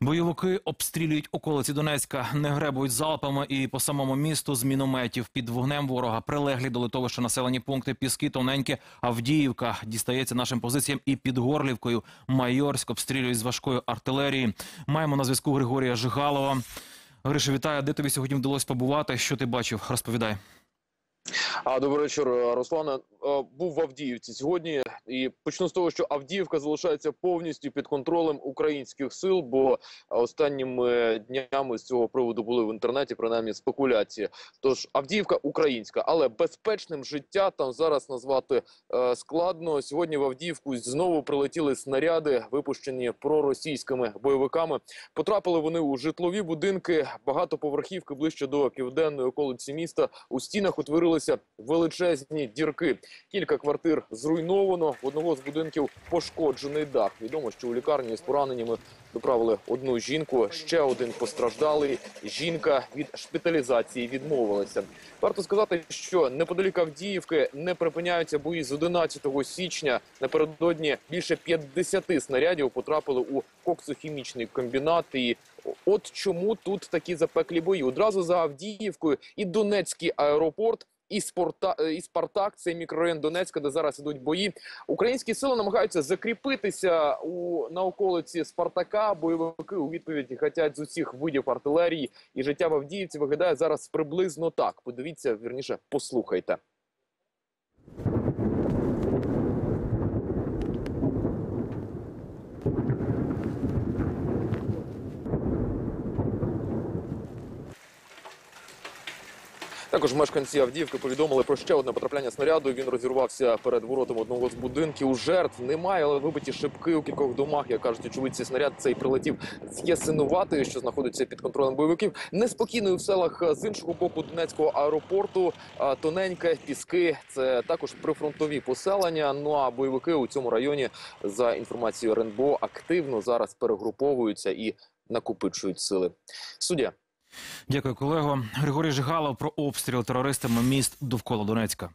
Бойовики обстрілюють околиці Донецька, не гребують залпами і по самому місту з мінометів під вогнем ворога прилеглі до литовища населені пункти Піски, Тоненьке, Авдіївка дістається нашим позиціям і під Горлівкою. Майорськ обстрілюють з важкої артилерії. Маємо на зв'язку Григорія Жигалова. Гриша, вітаю. Де тобі сьогодні вдалося побувати? Що ти бачив? Розповідай. А добрий вечір, Руслане. Е, Був в Авдіївці сьогодні, і почну з того, що Авдіївка залишається повністю під контролем українських сил. Бо останніми днями з цього приводу були в інтернеті принаймні спекуляції. Тож Авдіївка українська, але безпечним життя там зараз назвати е, складно. Сьогодні в Авдіївку знову прилетіли снаряди, випущені проросійськими бойовиками. Потрапили вони у житлові будинки, багатоповерхівки ближче до південної околиці міста. У стінах утворилися величезні дірки. Кілька квартир зруйновано. В одного з будинків пошкоджений дах. Відомо, що у лікарні з пораненнями доправили одну жінку. Ще один постраждалий. Жінка від шпиталізації відмовилася. Варто сказати, що неподалік Авдіївки не припиняються бої з 11 січня. Напередодні більше 50 снарядів потрапили у коксохімічний комбінат. І от чому тут такі запеклі бої. Одразу за Авдіївкою і Донецький аеропорт. І Спорта і Спартак, це мікрорайон Донецька, де зараз ідуть бої. Українські сили намагаються закріпитися у на околиці Спартака. Бойовики у відповіді хотять з усіх видів артилерії. І життя в Авдіївці виглядає зараз приблизно так. Подивіться, вірніше, послухайте. Також мешканці Авдіївки повідомили про ще одне потрапляння снаряду. Він розірвався перед воротом одного з будинків. Жертв немає, але вибиті шибки у кількох домах. Як кажуть, очевидці снаряд цей прилетів з Ясинуватої, що знаходиться під контролем бойовиків. Неспокійною в селах з іншого боку Донецького аеропорту. Тоненьке, піски. Це також прифронтові поселення. Ну а бойовики у цьому районі за інформацією РНБО активно зараз перегруповуються і накопичують сили. Суддя. Дякую, колего. Григорій Жигалов про обстріл терористами міст довкола Донецька.